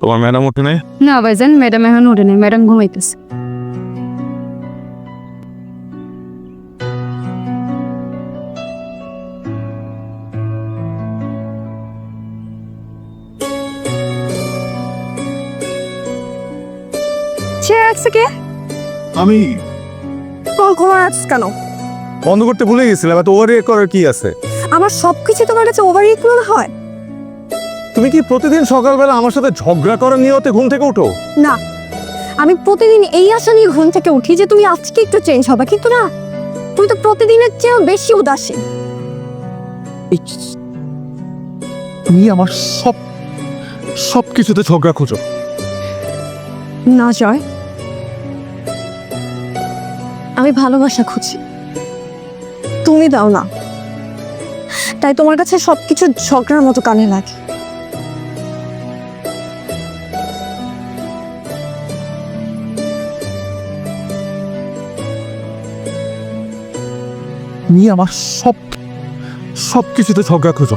তোমার ম্যাডাম ওঠে নাই? না ভাইজান ম্যাডাম এখন উঠে নেই ম্যাডাম ঘুমাইতেছে। কে? আমি। কল ঘুমার আছিস কেন? বন্ধ করতে ভুলে গেছিলাম এত ওভার করার কি আছে? আমার সবকিছু তোমার কাছে ওভার হয়? তুমি কি প্রতিদিন সকালবেলা আমার সাথে ঝগড়া করার নিয়তে ঘুম থেকে উঠো? না। আমি প্রতিদিন এই আশা নিয়ে ঘুম থেকে উঠি যে তুমি আজকে একটু চেঞ্জ হবে। কিন্তু না তুমি তো প্রতিদিনের চেয়েও বেশি উদাসীন। তুমি আমার সব সব কিছুতে ঝগড়া খোঁজো। না জয়। আমি ভালোবাসা খুঁজি। তুমি দাও না। তাই তোমার কাছে সবকিছু ঝগড়ার মতো কানে লাগে। তুমি আমার সব সব কিছুতে ঝগড়া খোঁজো।